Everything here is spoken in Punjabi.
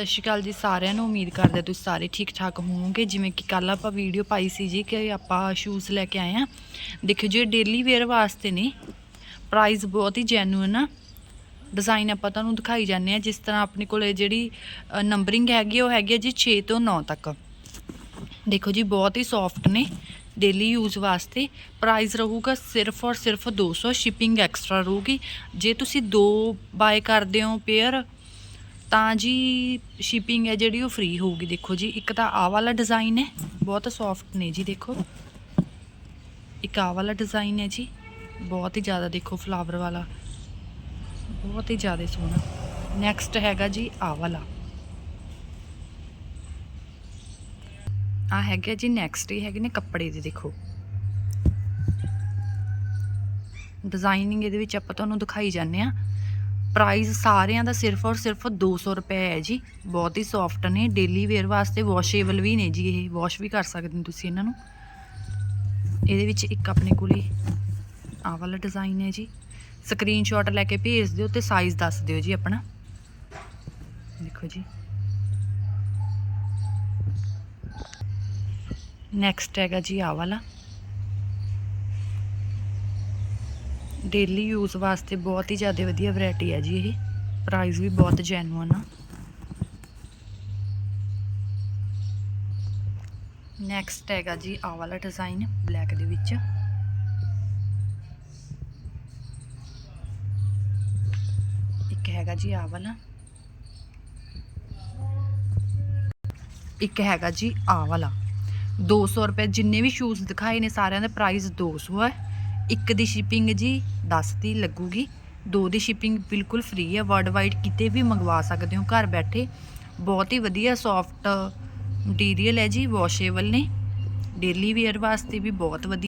ਸਤਿ ਸ਼੍ਰੀ ਅਕਾਲ ਜੀ ਸਾਰਿਆਂ ਨੂੰ। ਉਮੀਦ ਕਰਦੇ ਤੁਸੀਂ ਸਾਰੇ ਠੀਕ ਠਾਕ ਹੋਵੋਗੇ। ਜਿਵੇਂ ਕਿ ਕੱਲ ਆਪਾਂ ਵੀਡੀਓ ਪਾਈ ਸੀ ਜੀ ਕਿ ਆਪਾਂ ਸ਼ੂਜ਼ ਲੈ ਕੇ ਆਏ ਆ ਦੇਖਿਓ ਜੀ ਡੇਲੀ ਵੇਅਰ ਵਾਸਤੇ ਨੇ। ਪ੍ਰਾਈਸ ਬਹੁਤ ਹੀ ਜੈਨੂਇਨ ਆ। ਡਿਜ਼ਾਈਨ ਆਪਾਂ ਤੁਹਾਨੂੰ ਦਿਖਾਈ ਜਾਂਦੇ ਆ ਜਿਸ ਤਰ੍ਹਾਂ ਆਪਣੇ ਕੋਲੇ ਜਿਹੜੀ ਨੰਬਰਿੰਗ ਹੈਗੀ ਉਹ ਹੈਗੀ ਆ ਜੀ 6 ਤੋਂ 9 ਤੱਕ। ਦੇਖੋ ਜੀ, ਬਹੁਤ ਹੀ ਸੌਫਟ ਨੇ ਡੇਲੀ ਯੂਜ਼ ਵਾਸਤੇ। ਪ੍ਰਾਈਸ ਰਹੂਗਾ ਸਿਰਫ ਔਰ ਸਿਰਫ 200 ਸ਼ਿਪਿੰਗ ਐਕਸਟਰਾ ਰਹੂਗੀ। ਜੇ ਤੁਸੀਂ ਦੋ ਬਾਏ ਕਰਦੇ ਹੋ ਪੇਅਰ ਤਾਂ ਜੀ ਸ਼ਿਪਿੰਗ ਹੈ ਜਿਹੜੀ ਉਹ ਫ੍ਰੀ ਹੋਊਗੀ। ਦੇਖੋ ਜੀ, ਇੱਕ ਤਾਂ ਆਹ ਵਾਲਾ ਡਿਜ਼ਾਈਨ ਹੈ, ਬਹੁਤ ਸੌਫਟ ਨੇ ਜੀ ਦੇਖੋ। ਇੱਕ ਆਹ ਵਾਲਾ ਡਿਜ਼ਾਈਨ ਹੈ ਜੀ, ਬਹੁਤ ਹੀ ਜ਼ਿਆਦਾ ਦੇਖੋ ਫਲਾਵਰ ਵਾਲਾ। ਬਹੁਤ ਹੀ ਜ਼ਿਆਦਾ ਸੋਹਣਾ। ਨੈਕਸਟ ਹੈਗਾ ਜੀ ਆਹ ਵਾਲਾ। ਆ ਹੈਗਾ ਜੀ ਨੈਕਸਟ ਹੀ ਹੈਗੇ ਨੇ ਕੱਪੜੇ ਦੇ ਦੇਖੋ। ਡਿਜ਼ਾਈਨਿੰਗ ਇਹਦੇ ਵਿੱਚ ਆਪਾਂ ਤੁਹਾਨੂੰ ਦਿਖਾਈ ਜਾਂਦੇ ਆ ਪ੍ਰਾਈਸ ਸਾਰਿਆਂ ਦਾ ਸਿਰਫ ਔਰ ਸਿਰਫ 200 ਰੁਪਏ ਹੈ ਜੀ। ਬਹੁਤ ਹੀ ਸੌਫਟ ਨੇ ਡੇਲੀ ਵੇਅਰ ਵਾਸਤੇ ਵਾਸ਼ੇਬਲ ਵੀ ਨੇ ਜੀ ਇਹ। ਵਾਸ਼ ਵੀ ਕਰ ਸਕਦੇ ਹੋ ਤੁਸੀਂ ਇਹਨਾਂ ਨੂੰ। ਇਹਦੇ ਵਿੱਚ ਇੱਕ ਆਪਣੇ ਕੋਲੇ ਆਹ ਵਾਲਾ ਡਿਜ਼ਾਈਨ ਹੈ ਜੀ। ਸਕਰੀਨਸ਼ਾਟ ਲੈ ਕੇ ਭੇਜ ਦਿਓ ਤੇ ਸਾਈਜ਼ ਦੱਸ ਦਿਓ ਜੀ ਆਪਣਾ। ਦੇਖੋ ਜੀ। ਨੈਕਸਟ ਹੈਗਾ ਜੀ ਆਹ ਵਾਲਾ। ਡੇਲੀ ਯੂਜ਼ ਵਾਸਤੇ ਬਹੁਤ ਹੀ ਜ਼ਿਆਦਾ ਵਧੀਆ ਵੈਰਾਈਟੀ ਹੈ ਜੀ ਇਹ। ਪ੍ਰਾਈਸ ਵੀ ਬਹੁਤ ਜੈਨੂਅਨ ਆ। ਨੈਕਸਟ ਹੈਗਾ ਜੀ ਆਹ ਵਾਲਾ ਡਿਜ਼ਾਈਨ ਬਲੈਕ ਦੇ ਵਿੱਚ। ਇੱਕ ਹੈਗਾ ਜੀ ਆਹ ਵਾਲਾ। ਇੱਕ ਹੈਗਾ ਜੀ ਆਹ ਵਾਲਾ। 200 ਰੁਪਏ ਜਿੰਨੇ ਵੀ ਸ਼ੂਜ਼ ਦਿਖਾਏ ਨੇ ਸਾਰਿਆਂ ਦਾ ਪ੍ਰਾਈਸ 200 ਹੈ। ਇੱਕ ਦੀ ਸ਼ਿਪਿੰਗ ਜੀ 10 ਦੀ ਲੱਗੂਗੀ, ਦੋ ਦੀ ਸ਼ਿਪਿੰਗ ਬਿਲਕੁਲ ਫ੍ਰੀ ਹੈ ਵਰਲਡ ਵਾਈਡ ਕਿਤੇ ਵੀ ਮੰਗਵਾ ਸਕਦੇ ਹੋ ਘਰ ਬੈਠੇ। ਬਹੁਤ ਹੀ ਵਧੀਆ ਸੌਫਟ ਮਟੀਰੀਅਲ ਹੈ ਜੀ ਵਾਸ਼ੇਬਲ ਨੇ। ਡੇਲੀ ਵੇਅਰ ਵਾਸਤੇ ਵੀ ਬਹੁਤ ਵਧੀਆ